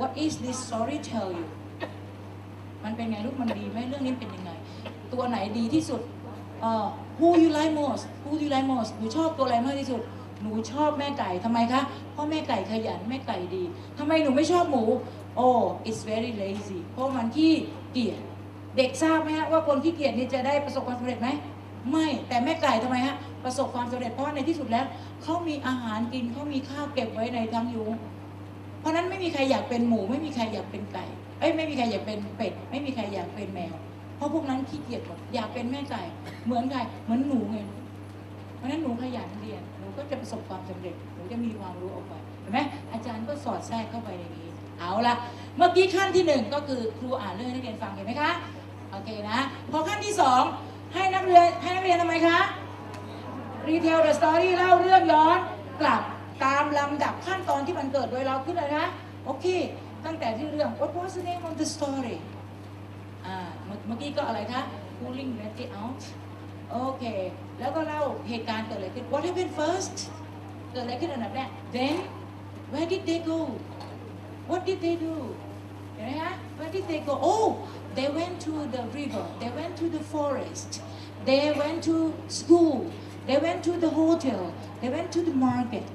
what is this story tell you มันเป็นไงลูกมันดีไหมเรื่องนี้เป็นยังไง ตัวไหนดีที่สุดเอ่อ who you like most who you like most หนูชอบตัวอะไรมากที่สุด หนูชอบแม่ไก่ทำไมคะ เพราะแม่ไก่ขยันแม่ไก่ดีทำไมหนูไม่ชอบหมู oh it's very lazy เพราะมันขี้เกียจเด็กทราบไหมฮะว่าคนขี้เกียจนี่จะได้ประสบความสำเร็จไหมไม่แต่แม่ไก่ทำไมฮะประสบความสำเร็จเพราะในที่สุดแล้วเขามีอาหารกินเขามีข้าวเก็บไว้ในทั้งยุง เพราะนั้นไม่มีใครอยากเป็นหมู ไม่มีใครอยากเป็นไก่เอ้ยไม่มีใครอยากเป็นเป็ด ไม่มีใครอยากเป็นแมว เพราะพวกนั้นขี้เกียจหมดอยากเป็นแม่ไก่เหมือนใครเหมือนหนูไงเพราะนั้นหนูขยันเรียนหนูก็จะประสบความสำเร็จหนูจะมีความรู้ออกไปเห็นไหมอาจารย์ก็สอดแทรกเข้าไปในนี้เอาละเมื่อกี้ขั้นที่หนึ่งก็คือครูอ่านเรื่องให้นักเรียนฟังเห็นไหมคะโอเคนะพอขั้นที่สองให้นักเรียนให้นักเรียนทำไมคะรีเทลเดอะสตอรี่เล่าเรื่องย้อนกลับ ตามลำดับขั้นตอนที่มันเกิดโดยเราขึ้นเลยนะโอเค ตั้งแต่ที่เรื่อง what was the name of the story อ่าเมื่อกี้ก็อะไรคะ cooling let it out โอเค แล้วก็เล่าเหตุการณ์เกิดอะไรขึ้น what happened first เกิดอะไรขึ้นอันดับแรก then where did they go what did they do เห็นไหมคะ where did they go oh they went to the river they went to the forest they went to school they went to the hotel they went to the market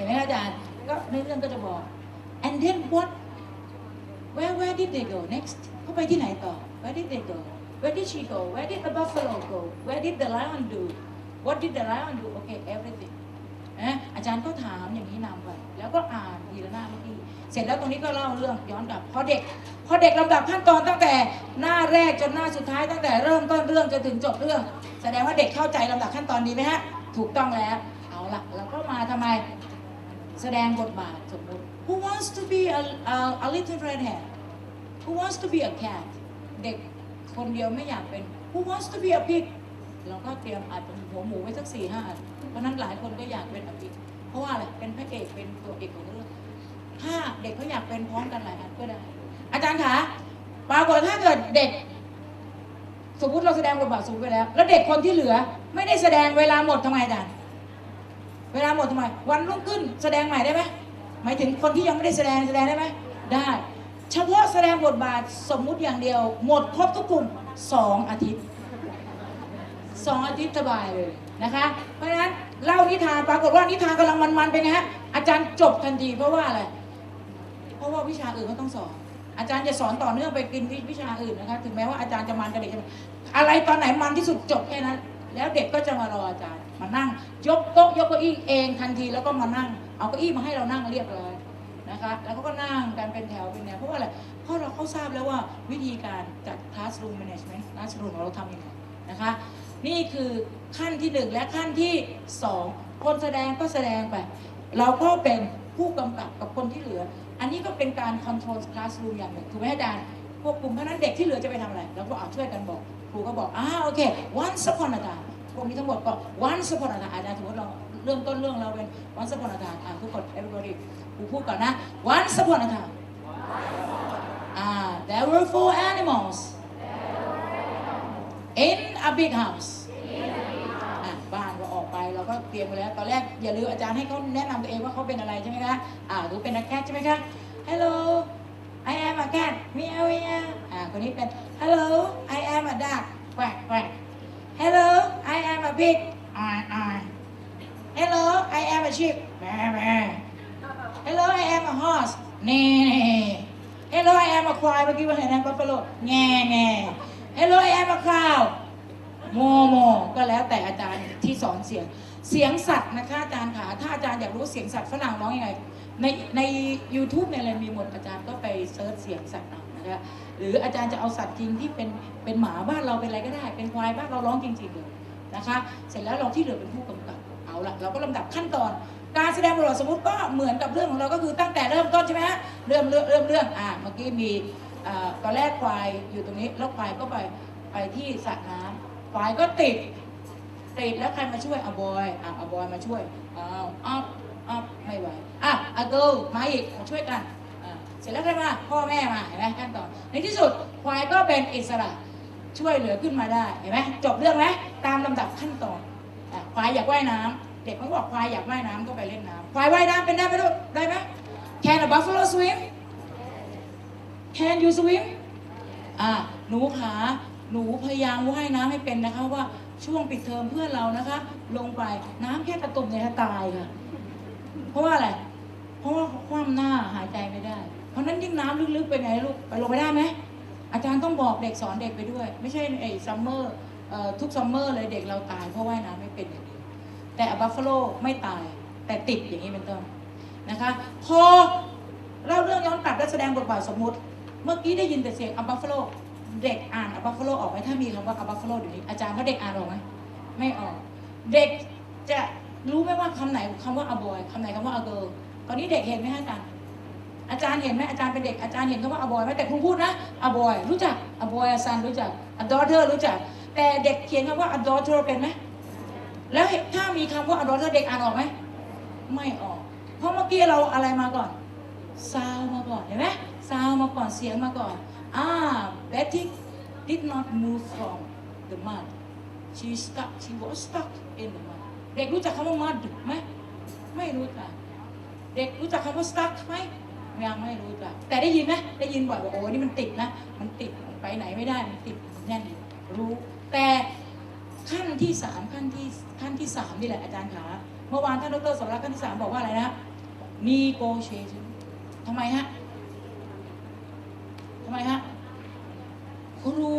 ห็นไหมคะอาจารย์ก็ในเรื่องก็จะบอก and then what where where did they go next เขาไปที่ไหนต่อ where did they go where did she go where did the buffalo go where did the lion do what did the lion do okay everything นะอาจารย์ก็ถามอย่างนี้นำไปแล้วก็อ่านทีละหน้าเมื่อกี้เสร็จแล้วตรงนี้ก็เล่าเรื่องย้อนกลับพอเด็ก พอเด็กลำดับขั้นตอนตั้งแต่หน้าแรกจนหน้าสุดท้ายตั้งแต่เริ่มต้นเรื่องจนถึงจบเรื่อง แสดงว่าเด็กเข้าใจลำดับขั้นตอนดีไหมฮะถูกต้องแล้ว เอาละเราก็มาทำไม แสดงบทบาทสมมติ Who wants to be a, a, a little red hat Who wants to be a cat เด็กคนเดียวไม่อยากเป็น Who wants to be a pig เราก็เตรียมอาจจะหัวหมูไว้สักสี่ห้าอันเพราะนั้นหลายคนก็อยากเป็นอภิเพราะว่าอะไรเป็นพระเอกเป็นตัวเอกของเรื่องถ้าเด็กเขาอยากเป็นพร้อมกันหลายอันก็ได้ อาจารย์คะปรากฏถ้าเกิดเด็ก สมมติเราแสดงบทบาทสูงไปแล้ว แล้วเด็กคนที่เหลือ ไม่ได้แสดงเวลาหมดทำไมอาจารย์ เวลาหมดทำไมวันรุ่งขึ้นแสดงใหม่ได้ไหมหมายถึงคนที่ยังไม่ได้แสดงแสดงได้ไหมได้ เฉพาะแสดงบทบาทสมมุติอย่างเดียว หมดครบทุกกลุ่มสองอาทิตย์สองอาทิตย์สบายเลยนะคะ เพราะฉะนั้นเล่านิทานปรากฏว่านิทานกำลังมันๆเป็นไงฮะอาจารย์จบทันทีเพราะว่าอะไรเพราะว่าวิชาอื่นก็ต้องสอนอาจารย์จะสอนต่อเนื่องไปกินวิชาอื่นนะคะถึงแม้ว่าอาจารย์จะมันกับเด็กอะไรตอนไหนมันที่สุดจบแค่นั้น แล้วเด็กก็จะมารออาจารย์ มานั่ง ยกโต๊ะยกเก้าอี้เองทันทีแล้วก็มานั่ง เอาเก้าอี้มาให้เรานั่งเรียบร้อยนะคะ แล้วเขาก็นั่งกันเป็นแถวเป็นแนวเพราะว่าอะไรเพราะเราเข้าทราบแล้วว่าวิธีการจัด classroom management classroom ของเราทำยังไงนะคะ นี่คือขั้นที่หนึ่งและขั้นที่สองคนแสดงก็แสดงไป เราก็เป็นผู้กำกับกับคนที่เหลือ อันนี้ก็เป็นการ control classroom อย่างหนึ่งถูกไหมอาจารย์ควบคุมเพราะนั้นเด็กที่เหลือจะไปทำอะไรเราก็เอาช่วยกันบอกครูก็บอกอ่าโอเค once upon a time พวกนี้ทั้งหมดก็ once upon a time อาจารย์สมมติเราเริ่มต้นเรื่องเราเป็น once upon a time อ่าทุกคน everybody ครูพูดก่อนนะ once upon a time อ่า there were four animals in a big house อะบ้านก็ออกไปเราก็เตรียมไปแล้ว ตอนแรกอย่าลืมอาจารย์ให้เขาแนะนำตัวเองว่าเขาเป็นอะไรใช่ไหมคะอ่าดูเป็นนักแคทใช่ไหมคะ Hello I am a cat มีเอาเอ่อ่าคนนี้เป็น Hello I am a duck แควกแควก Hello I am a pig อ่าอ่า Hello I am a sheep แม่แม่ Hello I am a horse นี่นี่ Hello I am a ควายเมื่อกี้ว่าเห็นนะ buffalo แง่แง่ Hello I am a cow โมโมก็แล้วแต่อาจารย์ที่สอนเสียง เสียงสัตว์นะคะอาจารย์ค่ะ ถ้าอาจารย์อยากรู้เสียงสัตว์ฝรั่งร้องยังไง ในใน YouTube เนี่ยอะไรมีหมดอาจารย์ก็ไปเซิร์ชเสียงสัตว์เอา นะคะหรืออาจารย์จะเอาสัตว์จริงที่เป็นเป็นหมาบ้านเราเป็นอะไรก็ได้ เป็นควายบ้านเราร้องจริงๆเลยนะคะเสร็จแล้วเราที่เหลือเป็นผู้กำกับเอาละเราก็ลำดับขั้นตอน การแสดงบทสมมติก็เหมือนกับเรื่องของเราก็คือตั้งแต่เริ่มต้นใช่ไหมฮะเริ่มเรื่องเริ่มเรื่องอ่าเมื่อกี้มีตอนแรกควายอยู่ตรงนี้แล้วควายก็ไปไปที่สระน้ำควายก็ติดติดแล้วใครมาช่วยอะบอยอะอะบอยมาช่วยอ้าวอัพอัพไม่ไหวอะอะเกิลมาอีกมาช่วยกัน เสร็จแล้วใครมาพ่อแม่มาเห็นไหมขั้นตอนในที่สุดควายก็เป็นอิสระช่วยเหลือขึ้นมาได้เห็นไหมจบเรื่องไหมตามลำดับขั้นตอนควายอยากว่ายน้ำเด็กมันบอกควายอยากว่ายน้ำก็ไปเล่นน้ำควายว่ายน้ำเป็นได้ไหมลูกได้ไหม Can a buffalo swim Can you swim อ่าหนูขาหนูพยายามว่ายน้ำให้เป็นนะคะว่าช่วงปิดเทอมเพื่อนเรานะคะ ลงไปน้ำแค่ตะตุ่มเนี่ยตายค่ะ เพราะว่าอะไร เพราะว่าคว่ำหน้าหายใจไม่ได้ เพราะนั้นยิ่งน้ำลึกๆเป็นไงลูกไปลงไปได้ไหมอาจารย์ต้องบอกเด็กสอนเด็กไปด้วย ไม่ใช่ไอ้ซัมเมอร์ทุกซัมเมอร์เลยเด็กเราตายเพราะว่ายน้ำไม่เป็นอย่างนี้แต่บัฟฟาโลไม่ตายแต่ติดอย่างนี้เป็นต้นนะคะพอเล่าเรื่องย้อนกลับและแสดงบทบาทสมมุติ เมื่อกี้ได้ยินแต่เสียงอับบัฟฟาโลเด็กอ่านอับบัฟฟาโลออกไหมถ้ามีคำว่าอับบัฟฟาโลเดี๋ยวนี้อาจารย์ว่าเด็กอ่านออกไหมไม่ออก เด็กจะรู้ไหมว่าคำไหนคำว่าอบอยคำไหนคำว่าอเกิลตอนนี้เด็กเห็นไหมฮะอาจารย์ อาจารย์เห็นไหมอาจารย์เป็นเด็กอาจารย์เห็นคำว่าอบอยไหมแต่ครูพูดนะอบอยรู้จักอบอยซันรู้จักอดอเธอรู้จัก แต่เด็กเขียนคำว่าอดอเธอเป็นไหมแล้วถ้ามีคำว่าอดอเธอเด็กอ่านออกไหมไม่ออก เพราะเมื่อกี้เราอะไรมาก่อนซาวมาก่อนเห็นไหมซาวมาก่อนเสียงมาก่อนอ่า Betty did not move from the mud she stuck she was stuck in the mud เด็กรู้จักคำว่า mud ไหมไม่รู้จักเด็กรู้จักคำว่า stuck ไหม ยังไม่รู้จัก แต่ได้ยินไหมได้ยินบ่อยว่าโอ้นี่มันติดนะ มันติดไปไหนไม่ได้ มันติดแน่นรู้ แต่ขั้นที่สามขั้นที่ขั้นที่สามนี่แหละอาจารย์ขาเมื่อวานท่านดรสมรักษ์ขั้นที่สามบอกว่าอะไรนะ negotiation ทำไมฮะทำไมฮะครู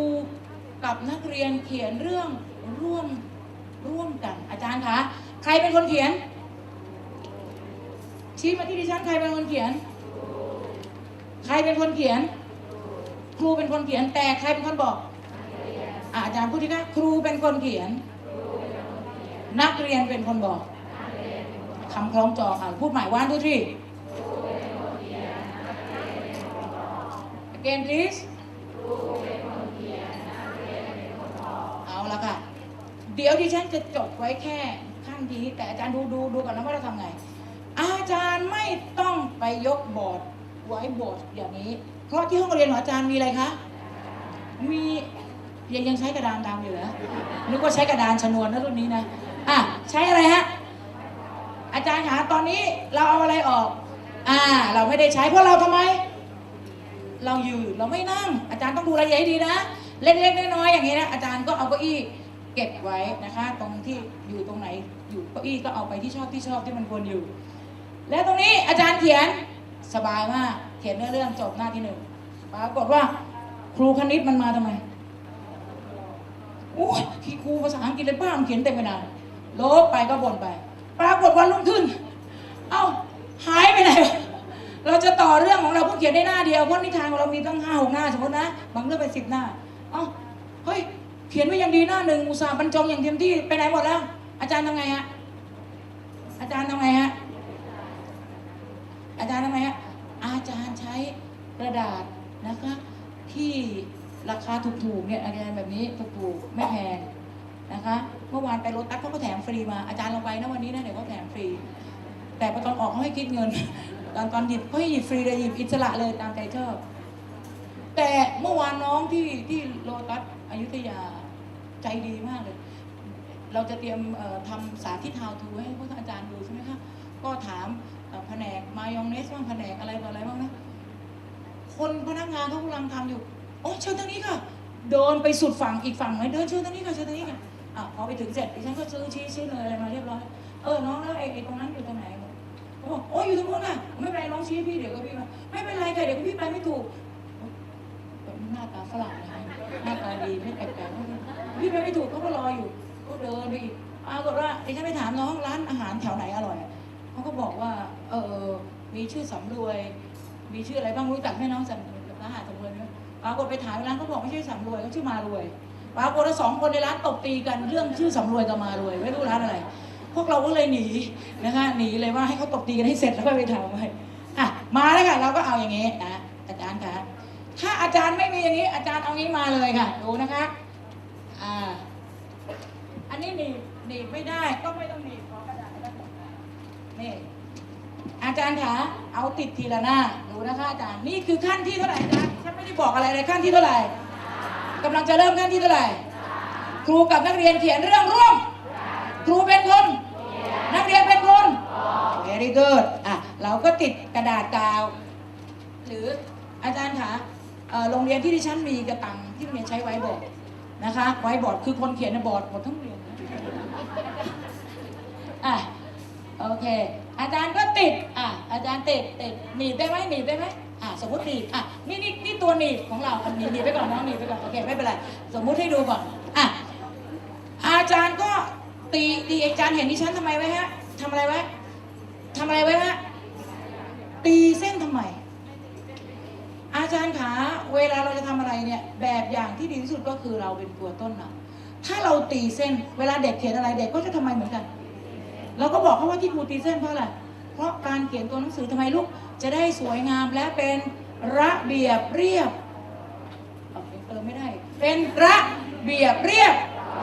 กับนักเรียนเขียนเรื่องร่วมร่วมกัน อาจารย์คะใครเป็นคนเขียนชี้มาที่ดิฉันใครเป็นคนเขียน รเป็นคนเขียน ครูเป็นคนเขียน แต่ใครเป็นคนบอกอาจารย์พูดที่คะครูเป็นคนเขียน นักเรียนเป็นคนบอกคำคล้องจองอะพูดใหม่วันดูที่ again please เอาละค่ะ เดี๋ยวดิฉันจะจบไว้แค่ขั้นนี้แต่อาจารย์ดูดูดูก่อนนะว่าเราทำไง อาจารย์ไม่ต้องไปยกบอร์ด ไว้บอร์ดอย่างนี้ เพราะที่ห้องเรียนของอาจารย์มีอะไรคะ มียังยังใช้กระดานดำอยู่เหรอนึกว่าใช้กระดานชนวนนะรุ่นนี้นะอะใช้อะไรฮะอาจารย์คะตอนนี้เราเอาอะไรออก อ่า เราไม่ได้ใช้เพราะเราทำไม เรายืนเราไม่นั่ง อาจารย์ต้องดูรายละเอียดให้ดีนะ เล็กๆน้อยๆอย่างนี้นะอาจารย์ก็เอาเก้าอี้เก็บไว้นะคะ ตรงที่อยู่ตรงไหนอยู่เก้าอี้ก็เอาไปที่ชอบที่ชอบที่มันควรอยู่ แล้วตรงนี้อาจารย์เขียน สบายมากเขียนเนื้อเรื่องจบหน้าที่หนึ่งปรากฏว่าครูคณิตมันมาทำไมโอ้ยที่ครูภาษาอังกฤษเลยป้าเขียนเต็มไปหนาลบไปก็บ่นไป ปรากฏวันรุ่งขึ้น เอ้าหายไปไหน เราจะต่อเรื่องของเราเพิ่งเขียนได้หน้าเดียวเพราะนิทานของเรามีตั้งห้าหกหน้าสมมตินะ บางเรื่องเป็นสิบหน้า เอ้าเฮ้ยเขียนไว้อย่างดีหน้าหนึ่งอุตส่าห์บรรจงอย่างเต็มที่ไปไหนหมดแล้ว อาจารย์ทำไงฮะอาจารย์ทำไงฮะ อาจารย์ทำไมฮะ อาจารย์ใช้กระดาษนะคะ ที่ราคา ถูกๆเนี่ยอาจารย์แบบนี้ถูกๆไม่แพงนะคะ เมื่อวานไปรถตัสเขาก็แถมฟรีมาอาจารย์ลงไปนะวันนี้นะเดี๋ยวเขาแถมฟรี แต่พอตอนออกเขาให้คิดเงิน ตอนตอนหยิบเขาให้หยิบฟรีเลยหยิบอิสระเลยตามใจชอบ แต่เมื่อวานน้องที่ที่โลตัสอยุธยาใจดีมากเลย เราจะเตรียมเอ่อทำสาธิต how to ให้พวกอาจารย์ดูใช่ไหมคะก็ถามแผนกมายองเนสบ้างแผนกอะไรต่ออะไรบ้างนะคนพนักงานเขากำลังทำอยู่ โอ้เชิญทางนี้ค่ะ เดินไปสุดฝั่งอีกฝั่งไหนเดินเชิญทางนี้ค่ะเชิญทางนี้ค่ะอะพอไปถึงเสร็จดิฉันก็ซื้อชี้ชี้เลยอะไรมาเรียบร้อยเออน้องแล้วไอ้ไอ้ตรงนั้นอยู่ตรงไหนเขาบอกโอ้อยู่ตรงนู้นน่ะไม่เป็นไรน้องชี้พี่เดี๋ยวก็พี่มาไม่เป็นไรค่ะเดี๋ยวก็พี่ไปไม่ถูกหน้าตาฝรั่งนะหน้าตาดีไม่แปลกๆพี่ไปไม่ถูกเขาก็รออยู่ก็เดินไปอีกปรากฏว่าดิฉันไปถามน้องร้านอาหารแถวไหนอร่อยเขาก็บอกว่าเออมีชื่อสำรวย มีชื่ออะไรบ้างรู้จักไหมน้องสำรวยร้านอาหารสำรวยไหม ปรากฏไปถามร้านเขาบอกไม่ใช่สำรวยเขาชื่อมารวยปรากฏว่าสองคนในร้านตบตีกันเรื่องชื่อสำรวยกับมารวยไม่รู้ร้านอะไร พวกเราก็เลยหนีนะคะหนีเลยว่าให้เขาตบตีกันให้เสร็จแล้วก็ไปถามไปอะมาแล้วค่ะเราก็เอาอย่างงี้นะอาจารย์คะถ้าอาจารย์ไม่มีอย่างนี้ อาจารย์เอางี้มาเลยค่ะดูนะคะอ่าอันนี้หนีบหนีบไม่ได้ก็ไม่ต้องหนีบขอกระดาษนี่อาจารย์คะเอาติดทีละหน้าดูนะคะอาจารย์นี่คือขั้นที่เท่าไหร่อาจารย์ ฉันไม่ได้บอกอะไรเลยขั้นที่เท่าไหร่กำลังจะเริ่มขั้นที่เท่าไหร่ ครูกับนักเรียนเขียนเรื่องร่วม ครูเป็นคน นักเรียนเป็นคน very good อะเราก็ติดกระดาษกาว หรืออาจารย์คะโรงเรียนที่ดิฉันมีกระตังที่โรงเรียนใช้ไว้บอร์ดนะคะไว้บอร์ดคือคนเขียนในบอร์ดหมดทั้งโรงเรียนอะโอเค อาจารย์ก็ติดอะอาจารย์ติดติดหนีบได้ไหมหนีบได้ไหม สมมติหนีบอะนี่นี่นี่ตัวหนีบของเราอันนี้หนีบไปก่อนน้องหนีบไปก่อนโอเคไม่เป็นไรสมมุติให้ดูก่อนอะอาจารย์ก็ตีตีอาจารย์เห็นดิฉันทำไมไว้ฮะทำอะไรไว้ทำอะไรไว้ฮะตีเส้นทำไม อาจารย์ขาเวลาเราจะทำอะไรเนี่ยแบบอย่างที่ดีที่สุดก็คือเราเป็นตัวต้นนะถ้าเราตีเส้นเวลาเด็กเขียนอะไรเด็กก็จะทำไมเหมือนกัน เราก็บอกเขาว่าที่ครูตีเส้นเพราะอะไร ราะการเขียนตัวหนังสือทำไมลูกจะได้สวยงามและเป็นระเบียบเรียบเอาเติมไม่ได้ เป็นระเบียบเรียบ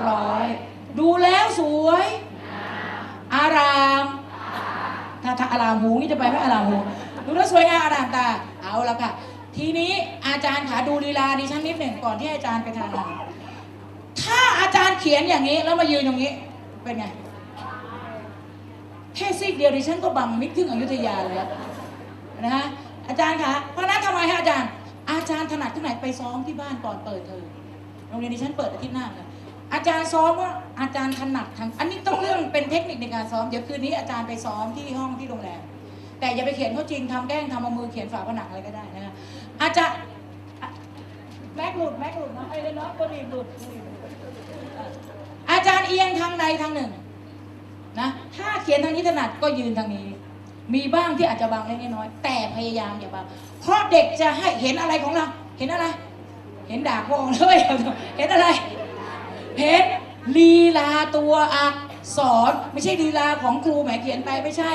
ร้อย ดูแล้วสวย อาราม ถ้าถ้าอารามหูนี่จะไปไหมอารามหูดูแล้วสวยงามอารามตา เอาละค่ะ ทีนี้อาจารย์ขาดูลีลาดิฉันนิดหนึ่งก่อนที่อาจารย์ไปทานอาหารถ้าอาจารย์เขียนอย่างนี้แล้วมายืนอย่างนี้เป็นไง แค่ซีกเดียวดิฉันก็บังมิดถึงอยุธยาเลยอะนะฮะอาจารย์คะเพราะนั้นทำไมฮะอาจารย์ อาจารย์ถนัดที่ไหนไปซ้อมที่บ้านก่อนเปิดเทอมโรงเรียนดิฉันเปิดอาทิตย์หน้าค่ะอาจารย์ซ้อมว่าอาจารย์ถนัดทางอันนี้ต้องเรื่องเป็นเทคนิคในการซ้อมเดี๋ยวคืนนี้อาจารย์ไปซ้อมที่ห้องที่โรงแรมแต่อย่าไปเขียนเขาจริงทำแกล้งทำเอามือเขียนฝาผนังอะไรก็ได้นะฮะอาจารย์แม็กหลุดแม็กหลุดนะไอ้เลยเนาะตัวนี้หลุดอาจารย์เอียงทางใดทางหนึ่ง นะถ้าเขียนทางนี้ถนัดก็ยืนทางนี้ มีบ้างที่อาจจะบางเล็กน้อยแต่พยายามอย่าบางเพราะเด็กจะให้เห็นอะไรของเรา เห็นอะไร เห็นดาบพองเลยเห็นอะไร เห็นลีลาตัวอักษรไม่ใช่ลีลาของครูแหมเขียนไปไม่ใช่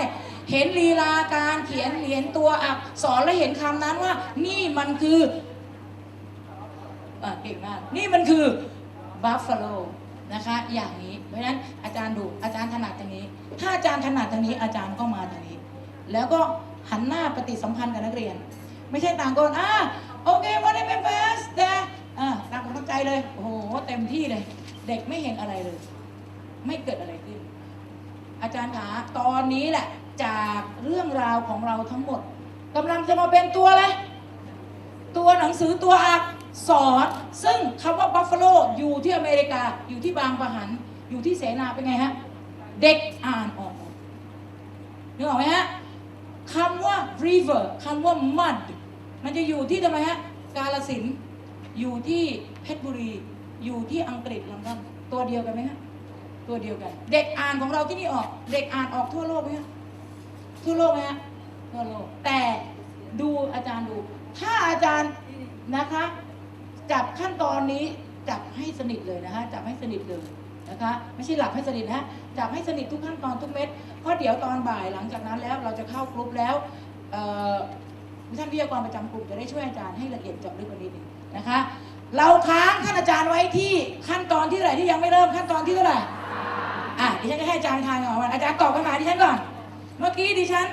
เห็นลีลาการเขียนเห็นตัวอักษรและเห็นคำนั้นว่า นี่มันคืออะเก่งมากนี่มันคือบัฟฟาโล นะคะ อย่างนี้เพราะฉะนั้นอาจารย์ดูอาจารย์ถนัดทางนี้ ถ้าอาจารย์ถนัดทางนี้อาจารย์ก็มาทางนี้ แล้วก็หันหน้าปฏิสัมพันธ์กับนักเรียน ไม่ใช่ต่างคนอ่าโอเควันนี้เป็นเฟสแต่อ่าต่างคนเข้าใจเลยโอ้โหเต็มที่เลย เด็กไม่เห็นอะไรเลย ไม่เกิดอะไรขึ้น อาจารย์คะตอนนี้แหละจากเรื่องราวของเราทั้งหมดกำลังจะมาเป็นตัวอะไรตัวหนังสือตัวอัก ษรซึ่งคำว่าบัฟฟาโลอยู่ที่อเมริกาอยู่ที่บางปะหัน อยู่ที่เสนาเป็นไงฮะ เด็กอ่านออกนึกออกไหมฮะคำว่า river คำว่า mud มันจะอยู่ที่ทำไมฮะ กาลสินอยู่ที่เพชรบุรี อยู่ที่อังกฤษลอนดอนตัวเดียวกันไหมฮะ ตัวเดียวกัน เด็กอ่านของเราที่นี่ออก เด็กอ่านออกทั่วโลกไหมฮะ ทั่วโลกไหมฮะ ทั่วโลก แต่ดูอาจารย์ดู ถ้าอาจารย์นะคะ จับขั้นตอนนี้จับให้สนิทเลยนะฮะจับให้สนิทเลยนะคะ ไม่ใช่หลับให้สนิทนะจับให้สนิททุกขั้นตอนทุกเม็ดเพราะเดี๋ยวตอนบ่ายหลังจากนั้นแล้วเราจะเข้ากลุ่มแล้วท่านวิทยากรประจำกลุ่มจะได้ช่วยอาจารย์ให้ละเอียดจาะลึกกว่านี้นึงนะคะ เราค้างท่านอาจารย์ไว้ที่ขั้นตอนที่เท่าไหร่ที่ยังไม่เริ่มขั้นตอนที่เท่าไหร่อะดิฉันจะให้อาจารย์ทานก่อนอาจารย์ตอบคำถามดิฉันก่อน เมื่อกี้ดิฉัน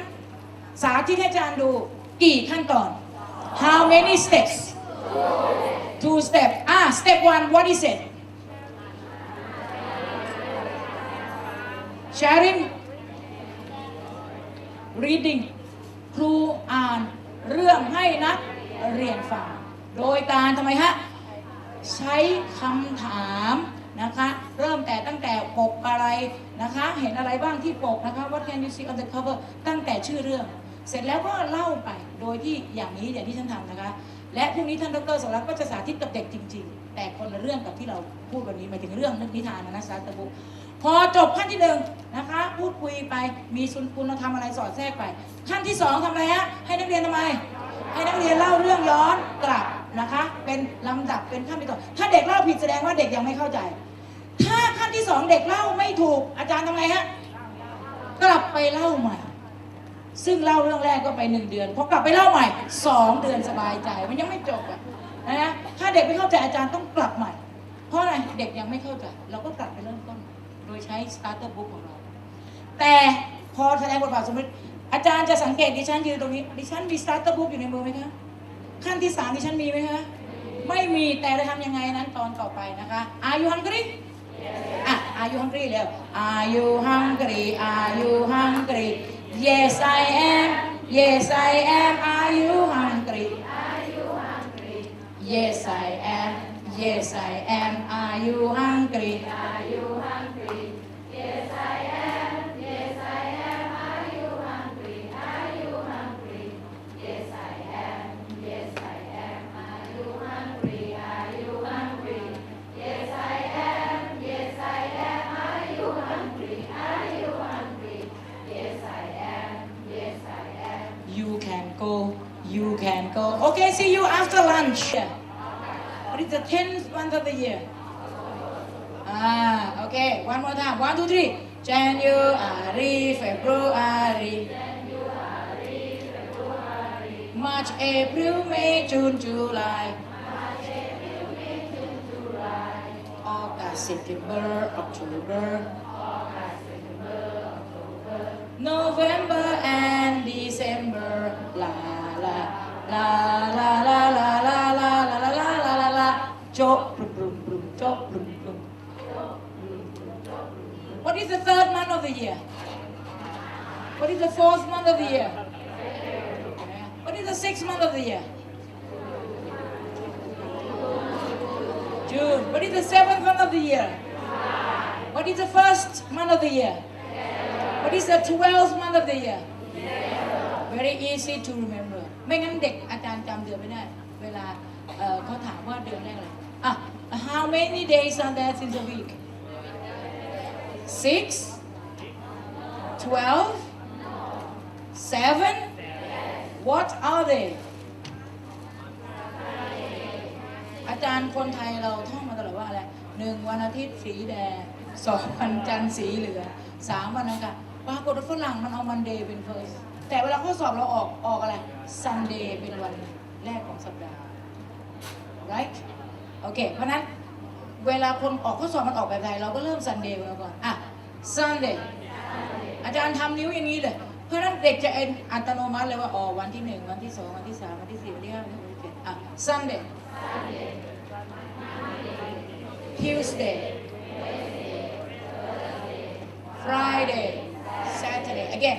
สาธิตให้อาจารย์ดูกี่ขั้นตอน how many steps two step อะ step one what is it sharing reading ครูอ่านเรื่องให้นักเรียนฟัง โดยการทำไมฮะ ใช้คำถามนะคะ เริ่มแต่ตั้งแต่ปกอะไรนะคะ เห็นอะไรบ้างที่ปกนะคะ What can you see on the cover ตั้งแต่ชื่อเรื่อง เสร็จแล้วก็เล่าไป โดยที่อย่างนี้อย่างที่ฉันทำนะคะ และพรุ่งนี้ท่านดรสรัตน์ก็จะสาธิตกับเด็กจริง ๆ แต่คนละเรื่องกับที่เราพูดวันนี้หมายถึงเรื่องนึกนิทานนะนะสาตบุพอจบขั้นที่หนึ่งนะคะ พูดคุยไปมีสุนคุณธรรมอะไรสอดแทรกไป ขั้นที่สองทำอะไรฮะให้นักเรียนทำไม ให้นักเรียนเล่าเรื่องย้อนกลับนะคะ เป็นลำดับเป็นขั้นเป็นตอถ้าเด็กเล่าผิดแสดงว่าเด็กยังไม่เข้าใจ ถ้าขั้นที่สองเด็กเล่าไม่ถูกอาจารย์ทำไงฮะกลับไปเล่าใหม่ ซึ่งเล่าเรื่องแรกก็ไปหนึ่งเดือนพอกลับไปเล่าใหม่สองเดือนสบายใจ มันยังไม่จบอะนะถ้าเด็กไม่เข้าใจอาจารย์ต้องกลับใหม่ เพราะอะไรเด็กยังไม่เข้าใจ เราก็กลับไปเริ่มต้น โดยใช้ starter book ของเรา แต่พอแสดงบทบาทสมมติ อาจารย์จะสังเกตดิฉันยืนตรงนี้ดิฉันมี starter book อยู่ในมือไหมคะขั้นที่สามดิฉันมีไหมคะไม่มีแต่จะทำยังไงนั้นตอนต่อไปนะคะ Are you hungry อะ Are you hungry เร็ว Yes, I am. Yes, I am. Are you hungry? Are you hungry? Yes, I am. Yes, I am. Are you hungry? Are you okay see you after lunch. But it's the 10th month of the year. Ah okay. One more time. One two three. January February. March April May June July. August September October. November and December la la la la la la la la la la la la. What is the third month of the year? What is the fourth month of the year? What is the sixth month of the year? June. What is the seventh month of the year? What is the first month of the year? What is the twelfth month of the year? Very easy to remember ไม่งั้นเด็กอาจารย์จำเดือนไม่ได้ เวลาเขาถามว่าเดือนแรกอะไรอะ How many days are there in the week? Six? Twelve? Seven? What are they? อาจารย์คนไทยเราท่องมาตลอดว่าอะไรหนึ่งวันอาทิตย์สีแดงสองวันจันทร์สีเหลืองสามวันอังคารปรากฏว่าฝรั่งมันเอามันเดย์เป็น first แต่เวลาข้อสอบเราออกออกอะไร Sunday เป็นวันแรกของสัปดาห์ right โอเค เพราะนั้นเวลาคนออกข้อสอบมันออกแบบไทยเราก็เริ่ม Sunday มาก่อน อะ Sunday อาจารย์ทำนิ้วอย่างนี้เลย เพราะนั้นเด็กจะเอ็นอัตโนมัติเลยว่าอ๋อวันที่หนึ่งวันที่สองวันที่สามวันที่สี่วันที่ห้าวันที่หกวันที่เจ็ดอะ Sunday Tuesday Friday Saturday again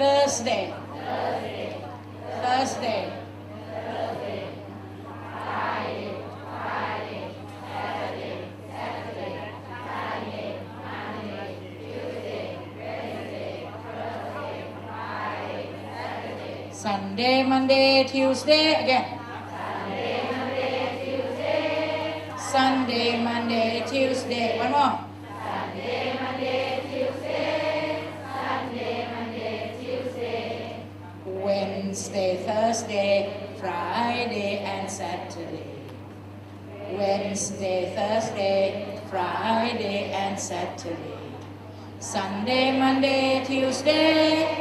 Thursday. Thursday. Thursday. Friday. Friday. Saturday. Saturday. Sunday. Monday. Tuesday. again. Thursday. Friday. Saturday. Sunday, Monday, Tuesday again. Sunday, Monday, Tuesday. One more. Wednesday, Thursday, Friday, and Saturday. Wednesday, Thursday, Friday, and Saturday. Sunday, Monday, Tuesday.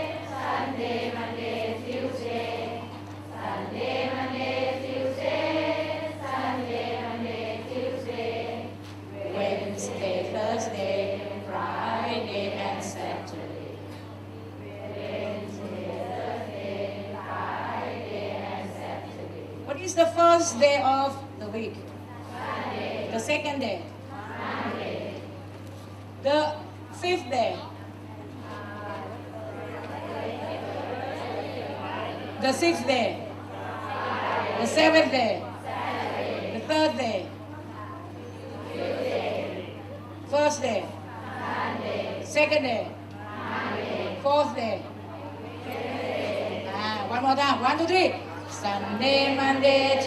First day of the week? The second day. The fifth day. The sixth day. The seventh day. The third day. First day. Second day. Fourth day. Ah, one more time. One, two, three. Sunday, Monday,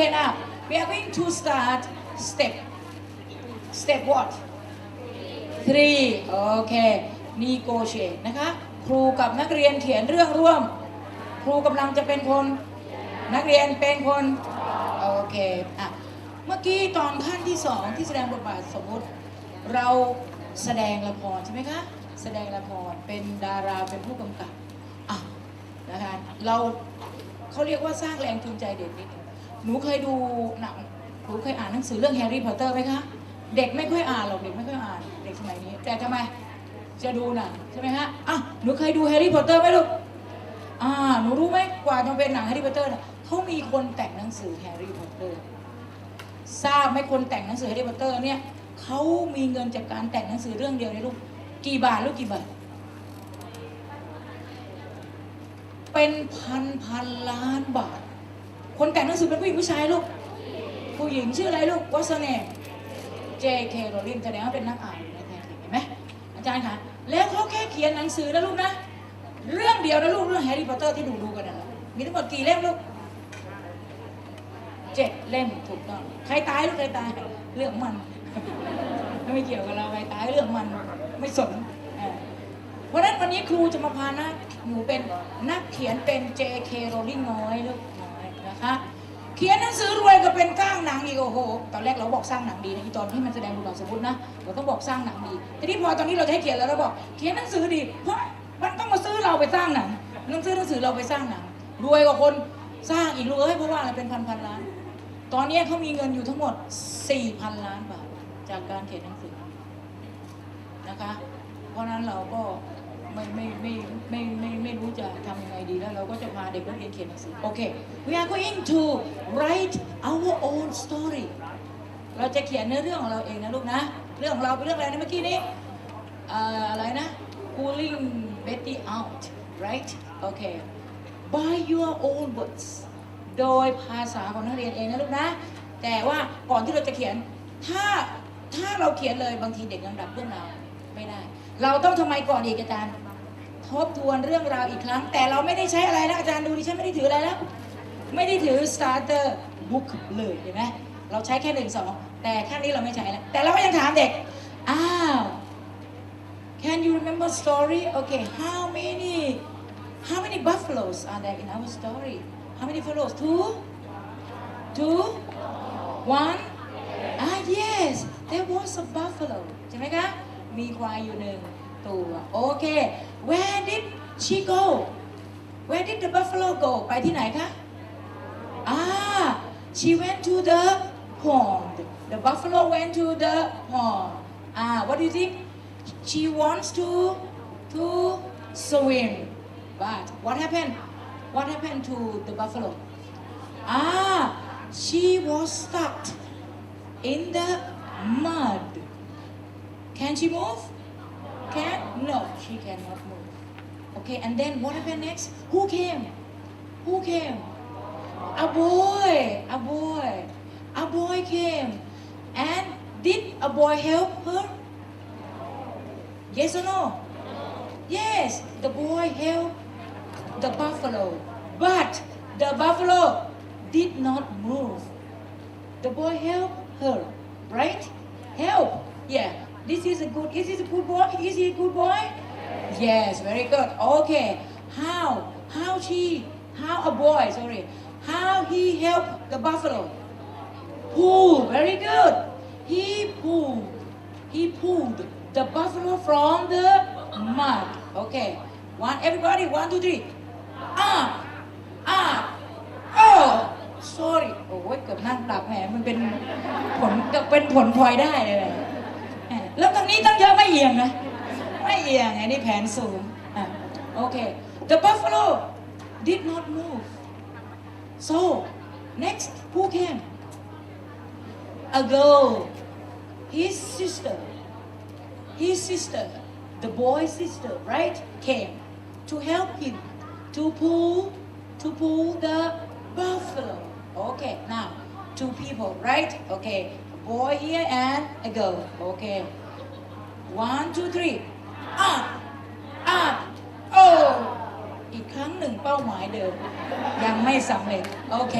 Okay, now we are going to start step. Step what? Three. Okay. Negotiate นะคะ ครูกับนักเรียนเขียนเรื่องร่วม ครูกำลังจะเป็นคน นักเรียนเป็นคน โอเค อะ เมื่อกี้ตอนขั้นที่สองที่แสดงบทบาทสมมติ เราแสดงละครใช่ไหมคะ แสดงละคร เป็นดารา เป็นผู้กำกับ อะ นะคะ เราเขาเรียกว่าสร้างแรงจูงใจเด็กนิดนึง หนูเคยดูหนังหนูเคยอ่านหนังสือเรื่องแฮร์รี่พอตเตอร์ไหมคะ เด็กไม่ค่อยอ่านหรอกเด็กไม่ค่อยอ่านเด็กสมัยนี้ แต่ทำไมจะดูหนังใช่ไหมฮะอะหนูเคยดูแฮร์รี่พอตเตอร์ไหมลูกอ่าหนูรู้ไหมกว่าจะเป็นหนังแฮร์รี่พอตเตอร์เนี่ยเขามีคนแต่งหนังสือแฮร์รี่พอตเตอร์ทราบไหมคนแต่งหนังสือแฮร์รี่พอตเตอร์เนี่ยเขามีเงินจากการแต่งหนังสือเรื่องเดียวเนี่ยลูกกี่บาทลูกกี่บาทเป็นพันพันล้านบาท คนแต่งหนังสือเป็นผู้หญิงผู้ชายลูก ผู้หญิงชื่ออะไรลูกวัสเน่เจเคโรลินแสดงว่าเป็นนักอ่านอยู่ในเห็นไหมอาจารย์คะแล้วเขาแค่เขียนหนังสือนะลูกนะ เรื่องเดียวนะลูกเรื่องแฮร์รี่พอตเตอร์ที่ดูดูกันนะมีทั้งหมดกี่เล่มลูกเจ็ดเล่มถูกต้องใครตายลูกใครตายเรื่องมันไม่เกี่ยวกับเราใครตายเรื่องมันไม่สนเพราะฉะนั้นวันนี้ครูจะมาพานะหนูเป็นนักเขียนเป็น J.K. Rowling น้อยลูก น้อยนะคะเขียนหนังสือรวยก็เป็นสร้างหนังอีกโอ้โหตอนแรกเราบอกสร้างหนังดีนะที่ตอนที่มันแสดงบทบาสมมตินะเราต้องบอกสร้างหนังดีแต่ที่พอตอนนี้เราจะให้เขียนแล้วเราบอกเขียนหนังสือดี เพราะมันต้องมาซื้อเราไปสร้างหนังหนังสือหนังสือเราไปสร้างหนังรวยกว่าคนสร้างอีกรวยเพราะว่าอะไรเป็นพันพันล้าน ตอนนี้เขามีเงินอยู่ทั้งหมด 4,000 ล้านบาทจากการเขียนหนังสือนะคะ เพราะนั้นเราก็ ไม่ไม่ไม่ไม่ไม่ไม่รู้จะทำยังไงดีแล้วเราก็จะพาเด็กนักเรียนเขียนหนังสือโอเค we are going to write our own story เราจะเขียนเนื้อเรื่องของเราเองนะลูกนะ เรื่องของเราเป็นเรื่องอะไรนะเมื่อกี้นี้เอ่อะไรนะ pulling Betty out right โอเค by your own words โดยภาษาของนักเรียนเองนะลูกนะ แต่ว่าก่อนที่เราจะเขียนถ้าถ้าเราเขียนเลยบางทีเด็กยังดับเรื่องราว เราต้องทำไมก่อนอีกอาจารย์ ทบทวนเรื่องราวอีกครั้ง แต่เราไม่ได้ใช้อะไรนะอาจารย์ดูดิฉันไม่ได้ถืออะไรแล้ว ไม่ได้ถือ starter book เลยเห็นไหมเราใช้แค่หนึ่งสองแต่ขั้นนี้เราไม่ใช้แล้ว แต่เราก็ยังถามเด็ก อ้าว Can you remember story? Okay, how many how many buffaloes are there in our story? How many buffaloes? Two? Two? One? Ah yes, there was a buffalo ใช่ไหมคะ มีควายอยู่หนึ่งตัว โอเค Where did she go? Where did the buffalo go? ไปที่ไหนคะ Ah, she went to the pond. The buffalo went to the pond. Ah, what do you think? She wants to to swim. But what happened? What happened to the buffalo? Ah, she was stuck in the mud. Can she move? Can? No, she cannot move. Okay, and then what happened next? Who came? Who came? A boy, a boy, a boy came. And did a boy help her? Yes or no? Yes, the boy helped the buffalo, but the buffalo did not move. The boy helped her, right? Help. Yeah. This is a good. Is this a good boy? Is he a good boy? Yes. Very good. Okay. How? How she? How a boy? Sorry. How he helped the buffalo? Pull. Very good. He pulled. He pulled the buffalo from the mud. Okay. One. Everybody. One, two, three. Ah. Ah. Oh. Sorry. โอ้ยเกือบนั่งหลับแหมมันเป็นผลเป็นผลพลอยได้เลย แหละแหมแล้วตรงนี้ตั้งเยอะไม่เอียงนะ ไม่เอียงไอ้นี่แผนสูงอ่ะโอเค the buffalo did not move so next who came a girl his sister his sister the boy's sister right came to help him to pull to pull the buffalo okay now two people right okay a boy here and a girl okay One two three up up oh อีกครั้งหนึ่งเป้าหมายเดิม ยังไม่สำเร็จ โอเค